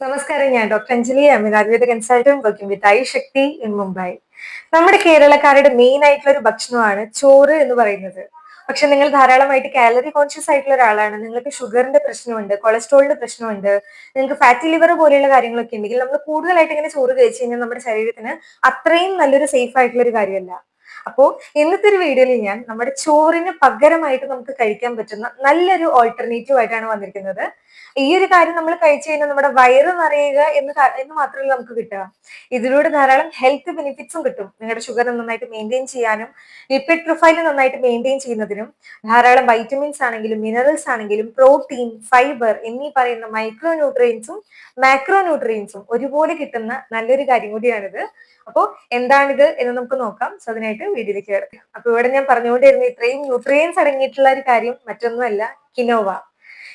നമസ്കാരം ഞാൻ doctor Anjali. Amin Ayurveda consultant working with I Shakti in Mumbai നമ്മുടെ കേരളക്കാരുടെ മെയിൻ ആയിട്ടുള്ള ഒരു ഭക്ഷണമാണ് ചോറ് എന്ന് പറയുന്നത്. പക്ഷെ നിങ്ങൾ ധാരാളമായിട്ട് കാലറി കോൺഷ്യസ് ആയിട്ടുള്ള ഒരാളാണ്. നിങ്ങൾക്ക് ഷുഗറിന്റെ പ്രശ്നമുണ്ട് കൊളസ്ട്രോളിന്റെ പ്രശ്നമുണ്ട് നിങ്ങൾക്ക് ഫാറ്റി ലിവർ പോലെയുള്ള കാര്യങ്ങളൊക്കെ ഉണ്ടെങ്കിൽ നമ്മൾ കൂടുതലായിട്ട് ഇങ്ങനെ ചോറ് കഴിച്ചു കഴിഞ്ഞാൽ നമ്മുടെ ശരീരത്തിന് അത്രയും നല്ലൊരു സേഫ് ആയിട്ടുള്ള ഒരു കാര്യമല്ല. അപ്പോ ഇന്നത്തെ ഒരു വീഡിയോയിൽ ഞാൻ നമ്മുടെ ചോറിന് പകരമായിട്ട് നമുക്ക് കഴിക്കാൻ പറ്റുന്ന നല്ലൊരു ഓൾട്ടർനേറ്റീവ് ആയിട്ടാണ് വന്നിരിക്കുന്നത്. ഈ ഒരു കാര്യം നമ്മൾ കഴിച്ചു കഴിഞ്ഞാൽ നമ്മുടെ വയറ് നിറയുക എന്ന് എന്ന് മാത്രമല്ല നമുക്ക് കിട്ടുക. ഇതിലൂടെ ധാരാളം ഹെൽത്ത് ബെനിഫിറ്റ്സും കിട്ടും. നിങ്ങളുടെ ഷുഗർ നന്നായിട്ട് മെയിന്റെയിൻ ചെയ്യാനും ലിപ്പിഡ് പ്രൊഫൈൽ നന്നായിട്ട് മെയിന്റെയിൻ ചെയ്യുന്നതിനും ധാരാളം വൈറ്റമിൻസ് ആണെങ്കിലും മിനറൽസ് ആണെങ്കിലും പ്രോട്ടീൻ ഫൈബർ എന്നീ പറയുന്ന മൈക്രോ ന്യൂട്രിയൻസും മാക്രോ ന്യൂട്രിയൻസും ഒരുപോലെ കിട്ടുന്ന നല്ലൊരു കാര്യം കൂടിയാണിത്. അപ്പോൾ എന്താണിത് എന്ന് നമുക്ക് നോക്കാം. സോ അതിനായിട്ട് വീഡിയോയിലേക്ക് കയറി അപ്പോൾ ഇവിടെ ഞാൻ പറഞ്ഞുകൊണ്ടിരുന്ന ഇത്രയും ന്യൂട്രിയൻസ് അടങ്ങിയിട്ടുള്ള ഒരു കാര്യം മറ്റൊന്നുമല്ല കിനോവ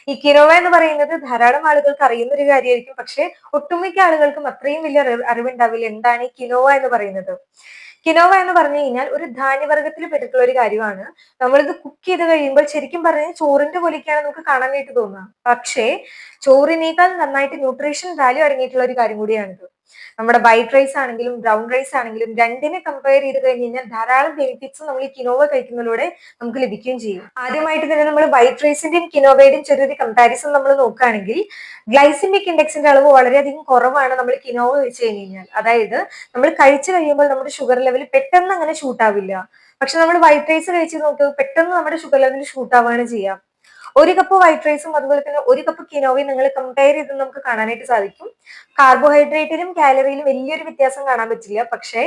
ഈ കിനോവ എന്ന് പറയുന്നത് ധാരാളം ആളുകൾക്ക് അറിയുന്ന ഒരു കാര്യമായിരിക്കും. പക്ഷെ ഒട്ടുമിക്ക ആളുകൾക്കും അത്രയും വലിയ അറിവുണ്ടാവില്ല. എന്താണ് ഈ കിനോവ എന്ന് പറയുന്നത്? കിനോവ എന്ന് പറഞ്ഞു കഴിഞ്ഞാൽ ഒരു ധാന്യവർഗത്തിൽ പെട്ടിട്ടുള്ള ഒരു കാര്യമാണ്. നമ്മളിത് കുക്ക് ചെയ്ത് കഴിയുമ്പോൾ ശരിക്കും പറഞ്ഞാൽ ചോറിന്റെ പോലെയൊക്കെയാണ് നമുക്ക് കാണാനായിട്ട് തോന്നുക. പക്ഷേ ചോറിനേക്കാൾ നന്നായിട്ട് ന്യൂട്രീഷൻ വാല്യൂ അടങ്ങിയിട്ടുള്ള ഒരു കാര്യം കൂടിയാണിത്. നമ്മുടെ വൈറ്റ് റൈസ് ആണെങ്കിലും ബ്രൗൺ റൈസ് ആണെങ്കിലും രണ്ടിനെ കമ്പയർ ചെയ്ത് കഴിഞ്ഞ് കഴിഞ്ഞാൽ ധാരാളം ബെനിഫിറ്റ്സ് നമ്മൾ ഈ കിനോവ കഴിക്കുന്നതിലൂടെ നമുക്ക് ലഭിക്കുകയും ചെയ്യും. ആദ്യമായിട്ട് തന്നെ നമ്മൾ വൈറ്റ് റൈസിന്റെയും കിനോവയുടെയും ചെറിയൊരു കമ്പാരിസൺ നമ്മൾ നോക്കുകയാണെങ്കിൽ ഗ്ലൈസിമിക് ഇൻഡെക്സിന്റെ അളവ് വളരെയധികം കുറവാണ് നമ്മൾ കിനോവ കഴിച്ചു കഴിഞ്ഞ് കഴിഞ്ഞാൽ. അതായത് നമ്മൾ കഴിച്ചു കഴിയുമ്പോൾ നമ്മുടെ ഷുഗർ ലെവൽ പെട്ടെന്ന് അങ്ങനെ ഷൂട്ടാവില്ല പക്ഷെ നമ്മൾ വൈറ്റ് റൈസ് കഴിച്ച് നോക്കുക പെട്ടെന്ന് നമ്മുടെ ഷുഗർ ലെവൽ ഷൂട്ടാവുകയാണ് ചെയ്യാം ഒരു കപ്പ് വൈറ്റ് റൈസും അതുപോലെ തന്നെ ഒരു കപ്പ് കിനോവയും നിങ്ങൾ കമ്പയർ ചെയ്ത് നമുക്ക് കാണാനായിട്ട് സാധിക്കും. കാർബോഹൈഡ്രേറ്റിലും കാലറിയിലും വലിയൊരു വ്യത്യാസം കാണാൻ പറ്റില്ല. പക്ഷേ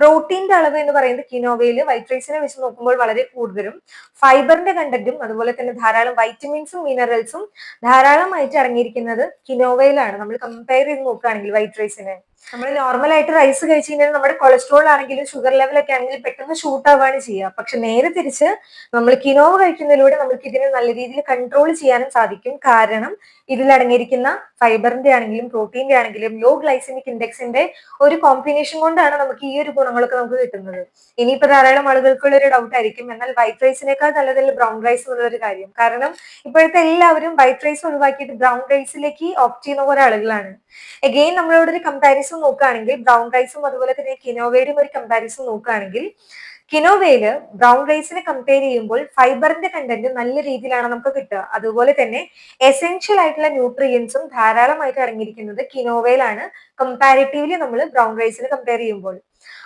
പ്രോട്ടീന്റെ അളവ് എന്ന് പറയുന്നത് കിനോവയിൽ വൈറ്റ് റൈസിനെ വെച്ച് നോക്കുമ്പോൾ വളരെ കൂടുതലും. ഫൈബറിന്റെ കണ്ടന്റും അതുപോലെ തന്നെ ധാരാളം വൈറ്റമിൻസും മിനറൽസും ധാരാളമായിട്ട് അടങ്ങിയിരിക്കുന്നത് കിനോവയിലാണ് നമ്മൾ കമ്പയർ ചെയ്ത് നോക്കുകയാണെങ്കിൽ വൈറ്റ് റൈസിനെ നമ്മൾ നോർമൽ ആയിട്ട് റൈസ് കഴിച്ചു കഴിഞ്ഞാൽ നമ്മുടെ കൊളസ്ട്രോൾ ആണെങ്കിലും ഷുഗർ ലെവലൊക്കെ ആണെങ്കിലും പെട്ടെന്ന് ഷൂട്ട് ആവുകയാണ് ചെയ്യുക. പക്ഷെ നേരെ തിരിച്ച് നമ്മൾ കിനോവ കഴിക്കുന്നതിലൂടെ നമുക്ക് ഇതിനെ നല്ല രീതിയിൽ കൺട്രോൾ ചെയ്യാനും സാധിക്കും. കാരണം ഇതിൽ അടങ്ങിയിരിക്കുന്ന ഫൈബറിന്റെ ആണെങ്കിലും പ്രോട്ടീന്റെ ആണെങ്കിലും ലോ ഗ്ലൈസമിക് ഇൻഡെക്സിന്റെ ഒരു കോമ്പിനേഷൻ കൊണ്ടാണ് നമുക്ക് ഈ ഒരു ഗുണങ്ങളൊക്കെ നമുക്ക് കിട്ടുന്നത്. ഇനിയിപ്പോ ധാരാളം ആളുകൾക്കുള്ള ഒരു ഡൗട്ട് ആയിരിക്കും. എന്നാൽ വൈറ്റ് റൈസിനേക്കാൾ നല്ലതിൽ ബ്രൗൺ റൈസ് എന്നുള്ള ഒരു കാര്യം. കാരണം ഇപ്പോഴത്തെ എല്ലാവരും വൈറ്റ് റൈസ് ഒഴിവാക്കിയിട്ട് ബ്രൗൺ റൈസിലേക്ക് ഓപ്റ്റ് ചെയ്യുന്ന കുറെ ആളുകളാണ്. എഗെയിൻ നമ്മളോട് ഒരു കമ്പാരിസൺ നോക്കുകയാണെങ്കിൽ ബ്രൗൺ റൈസും അതുപോലെ തന്നെ കിനോവയുടെയും ഒരു കമ്പാരിസൺ നോക്കുകയാണെങ്കിൽ കിനോവയിൽ ബ്രൗൺ റൈസിനെ കമ്പയർ ചെയ്യുമ്പോൾ ഫൈബറിന്റെ കണ്ടന്റ് നല്ല രീതിയിലാണ് നമുക്ക് കിട്ടുക. അതുപോലെ തന്നെ എസെൻഷ്യൽ ആയിട്ടുള്ള ന്യൂട്രിയൻസും ധാരാളമായിട്ട് അടങ്ങിയിരിക്കുന്നത് കിനോവയിലാണ് കമ്പാരിറ്റീവ്ലി നമ്മൾ ബ്രൗൺ റൈസിന് കമ്പയർ ചെയ്യുമ്പോൾ.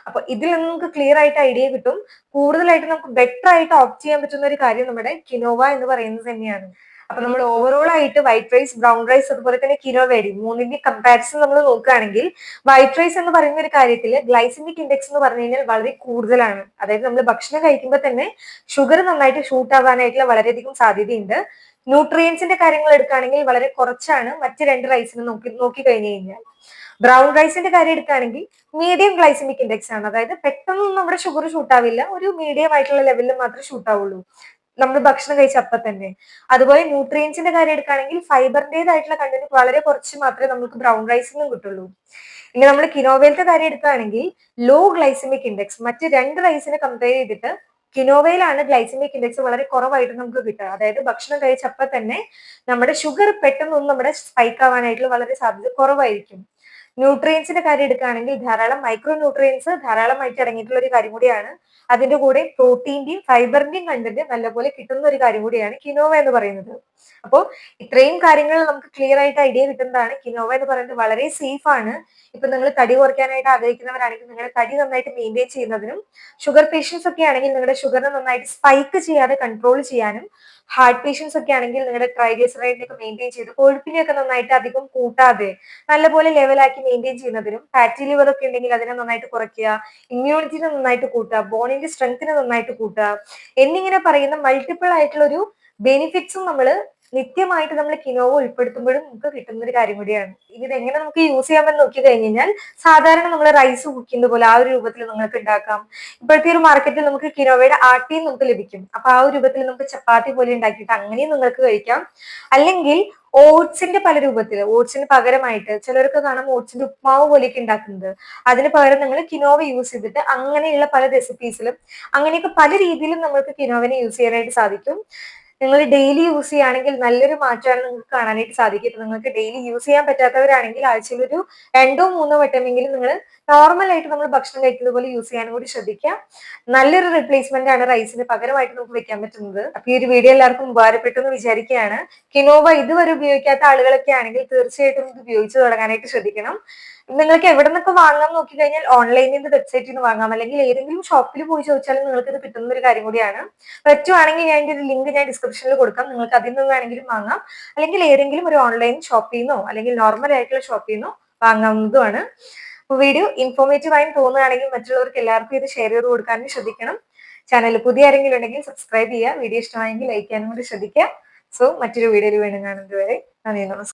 അപ്പൊ ഇതിൽ നിന്ന് നമുക്ക് ക്ലിയർ ആയിട്ട് ഐഡിയ കിട്ടും. കൂടുതലായിട്ട് നമുക്ക് ബെറ്റർ ആയിട്ട് ഓപ്റ്റ് ചെയ്യാൻ പറ്റുന്ന ഒരു കാര്യം നമ്മുടെ കിനോവ എന്ന് പറയുന്നത് തന്നെയാണ്. അപ്പൊ നമ്മൾ ഓവറോൾ ആയിട്ട് വൈറ്റ് റൈസ് ബ്രൗൺ റൈസ് അതുപോലെ തന്നെ കിനോവേരി മൂന്നിന്റെ കമ്പാരിസൺ നമ്മൾ നോക്കുകയാണെങ്കിൽ വൈറ്റ് റൈസ് എന്ന് പറയുന്ന ഒരു കാര്യത്തിൽ ഗ്ലൈസിമിക് ഇൻഡെക്സ് എന്ന് പറഞ്ഞു കഴിഞ്ഞാൽ വളരെ കൂടുതലാണ്. അതായത് നമ്മൾ ഭക്ഷണം കഴിക്കുമ്പോൾ തന്നെ ഷുഗർ നന്നായിട്ട് ഷൂട്ട് ആവാനായിട്ടുള്ള വളരെയധികം സാധ്യതയുണ്ട്. ന്യൂട്രിയൻസിന്റെ കാര്യങ്ങൾ എടുക്കുകയാണെങ്കിൽ വളരെ കുറച്ചാണ് മറ്റ് രണ്ട് റൈസിന് നോക്കി നോക്കി കഴിഞ്ഞു കഴിഞ്ഞാൽ. ബ്രൗൺ റൈസിന്റെ കാര്യം എടുക്കുകയാണെങ്കിൽ മീഡിയം ഗ്ലൈസിമിക് ഇൻഡെക്സ് ആണ്. അതായത് പെട്ടെന്നൊന്നും നമ്മുടെ ഷുഗർ ഷൂട്ട് ആവില്ല. ഒരു മീഡിയം ആയിട്ടുള്ള ലെവലിൽ മാത്രമേ ഷൂട്ട് ആവുള്ളൂ. നമ്മൾ ഭക്ഷണം കഴിച്ച അപ്പം തന്നെ. അതുപോലെ ന്യൂട്രിയൻസിന്റെ കാര്യം എടുക്കുകയാണെങ്കിൽ ഫൈബറിന്റെതായിട്ടുള്ള കണ്ടന്റ് വളരെ കുറച്ച് മാത്രമേ നമുക്ക് ബ്രൗൺ റൈസിൽ നിന്നും കിട്ടുള്ളൂ. ഇനി നമ്മൾ കിനോവയിലത്തെ കാര്യം എടുക്കുകയാണെങ്കിൽ ലോ ഗ്ലൈസമിക് ഇൻഡെക്സ് മറ്റ് രണ്ട് റൈസിനെ കമ്പയർ ചെയ്തിട്ട് കിനോവയിലാണ് ഗ്ലൈസമിക് ഇൻഡെക്സ് വളരെ കുറവായിട്ട് നമുക്ക് കിട്ടുക. അതായത് ഭക്ഷണം കഴിച്ചപ്പോൾ തന്നെ നമ്മുടെ ഷുഗർ പെട്ടെന്നൊന്നും നമ്മുടെ സ്പൈക്ക് ആവാനായിട്ടുള്ള വളരെ സാധ്യത കുറവായിരിക്കും. ന്യൂട്രിയൻസിന്റെ കാര്യം എടുക്കുകയാണെങ്കിൽ ധാരാളം മൈക്രോ ന്യൂട്രിയൻസ് ധാരാളമായിട്ട് അടങ്ങിയിട്ടുള്ള ഒരു കാര്യം കൂടിയാണ്. അതിന്റെ കൂടെ പ്രോട്ടീന്റെയും ഫൈബറിന്റെയും കണ്ടന്റ് നല്ലപോലെ കിട്ടുന്ന ഒരു കാര്യം കൂടിയാണ് കിനോവ എന്ന് പറയുന്നത്. അപ്പോൾ ഇത്രയും കാര്യങ്ങൾ നമുക്ക് ക്ലിയർ ആയിട്ട് ഐഡിയ കിട്ടുന്നതാണ്. കിനോവ എന്ന് പറയുന്നത് വളരെ സേഫ് ആണ്. ഇപ്പൊ നിങ്ങൾ തടി കുറയ്ക്കാനായിട്ട് ആഗ്രഹിക്കുന്നവരാണെങ്കിൽ നിങ്ങളുടെ തടി നന്നായിട്ട് മെയിന്റെയിൻ ചെയ്യുന്നതിനും ഷുഗർ പേഷ്യൻസ് ഒക്കെ ആണെങ്കിൽ നിങ്ങളുടെ ഷുഗറിനെ നന്നായിട്ട് സ്പൈക്ക് ചെയ്യാതെ കൺട്രോൾ ചെയ്യാനും ഹാർട്ട് പേഷ്യൻസ് ഒക്കെ ആണെങ്കിൽ നിങ്ങളുടെ ട്രൈഗ്ലിസറൈഡിനെ ഒക്കെ മെയിന്റെയിൻ ചെയ്ത് കൊഴുപ്പിനെയൊക്കെ നന്നായിട്ട് അധികം കൂട്ടാതെ നല്ലപോലെ ലെവലാക്കി മെയിന്റെയിൻ ചെയ്യുന്നതിനും ഫാറ്റി ലിവർ ഒക്കെ ഉണ്ടെങ്കിൽ അതിനെ നന്നായിട്ട് കുറയ്ക്കുക ഇമ്മ്യൂണിറ്റിനെ നന്നായിട്ട് കൂട്ടുക ബോണിന്റെ സ്ട്രെങ്ത്തിനെ നന്നായിട്ട് കൂട്ടുക എന്നിങ്ങനെ പറയുന്ന മൾട്ടിപ്പിൾ ആയിട്ടുള്ള ഒരു ബെനിഫിറ്റ്സും നമ്മൾ നിത്യമായിട്ട് നമ്മൾ കിനോവ ഉൾപ്പെടുത്തുമ്പോഴും നമുക്ക് കിട്ടുന്ന ഒരു കാര്യം കൂടിയാണ്. ഇനി ഇത് എങ്ങനെ നമുക്ക് യൂസ് ചെയ്യാമെന്ന് നോക്കി കഴിഞ്ഞ് കഴിഞ്ഞാൽ സാധാരണ നമ്മൾ റൈസ് കുക്കിന്റെ പോലെ ആ ഒരു രൂപത്തിൽ നിങ്ങൾക്ക് ഉണ്ടാക്കാം. ഇപ്പോഴത്തെ ഒരു മാർക്കറ്റിൽ നമുക്ക് കിനോവയുടെ ആട്ടിയും നമുക്ക് ലഭിക്കും. അപ്പൊ ആ ഒരു രൂപത്തിൽ നമുക്ക് ചപ്പാത്തി പോലെ ഉണ്ടാക്കിയിട്ട് അങ്ങനെയും നിങ്ങൾക്ക് കഴിക്കാം. അല്ലെങ്കിൽ ഓട്സിന്റെ പല രൂപത്തിൽ ഓട്സിന് പകരമായിട്ട് ചിലർക്ക് കാണാം ഓട്സിന്റെ ഉപ്മാവ് പോലെയൊക്കെ ഉണ്ടാക്കുന്നത്. അതിന് പകരം നിങ്ങൾ കിനോവ യൂസ് ചെയ്തിട്ട് അങ്ങനെയുള്ള പല റെസിപ്പീസിലും അങ്ങനെയൊക്കെ പല രീതിയിലും നമ്മൾക്ക് കിനോവനെ യൂസ് ചെയ്യാനായിട്ട് സാധിക്കും. നിങ്ങൾ ഡെയിലി യൂസ് ചെയ്യുകയാണെങ്കിൽ നല്ലൊരു മാറ്റമാണ് നിങ്ങൾക്ക് കാണാനായിട്ട് സാധിക്കും നിങ്ങൾക്ക് ഡെയിലി യൂസ് ചെയ്യാൻ പറ്റാത്തവരാണെങ്കിൽ ആഴ്ചയിൽ ഒരു രണ്ടോ മൂന്നോ വട്ടമെങ്കിലും നിങ്ങൾ നോർമൽ ആയിട്ട് നമ്മൾ ഭക്ഷണം കഴിക്കുന്ന പോലെ യൂസ് ചെയ്യാനും കൂടി ശ്രദ്ധിക്കാം നല്ലൊരു റിപ്ലേസ്മെന്റ് ആണ് റൈസിന് പകരമായിട്ട് നമുക്ക് വെക്കാൻ പറ്റുന്നത്. അപ്പൊ ഈ ഒരു വീഡിയോ എല്ലാവർക്കും ഉപകാരപ്പെട്ടു എന്ന് വിചാരിക്കുകയാണ്. കിനോവ ഇതുവരെ ഉപയോഗിക്കാത്ത ആളുകളൊക്കെ ആണെങ്കിൽ തീർച്ചയായിട്ടും ഇത് ഉപയോഗിച്ച് തുടങ്ങാനായിട്ട് ശ്രദ്ധിക്കണം. നിങ്ങൾക്ക് എവിടെ നിന്നൊക്കെ വാങ്ങാൻ നോക്കി കഴിഞ്ഞാൽ ഓൺലൈനിൽ നിന്ന് വെബ്സൈറ്റിൽ നിന്ന് വാങ്ങാം. അല്ലെങ്കിൽ ഏതെങ്കിലും ഷോപ്പിൽ പോയി ചോദിച്ചാലും നിങ്ങൾക്ക് ഇത് കിട്ടുന്ന ഒരു കാര്യം കൂടിയാണ്. പറ്റുവാണെങ്കിൽ ഞാൻ ഇതിന്റെ ലിങ്ക് ഞാൻ ഡിസ്ക്രിപ്ഷനിൽ കൊടുക്കാം. നിങ്ങൾക്ക് അതിൽ നിന്ന് വേണമെങ്കിലും വാങ്ങാം. അല്ലെങ്കിൽ ഏതെങ്കിലും ഒരു ഓൺലൈൻ ഷോപ്പിൽ നിന്നോ അല്ലെങ്കിൽ നോർമൽ ആയിട്ടുള്ള ഷോപ്പിൽ നിന്നോ വാങ്ങാവുന്നതുമാണ്. വീഡിയോ ഇൻഫോർമേറ്റീവ് ആയി തോന്നുകയാണെങ്കിൽ മറ്റുള്ളവർക്ക് എല്ലാവർക്കും ഇത് ഷെയർ ചെയ്ത് കൊടുക്കാനും ശ്രദ്ധിക്കണം. ചാനൽ പുതിയ ആരെങ്കിലും ഉണ്ടെങ്കിൽ സബ്സ്ക്രൈബ് ചെയ്യുക. വീഡിയോ ഇഷ്ടമായെങ്കിൽ ലൈക്ക് ചെയ്യാനും കൂടി ശ്രദ്ധിക്കുക. സോ മറ്റൊരു വീഡിയോയിൽ വീണ്ടും കാണുന്നത് വരെ നന്ദി നമസ്കാരം.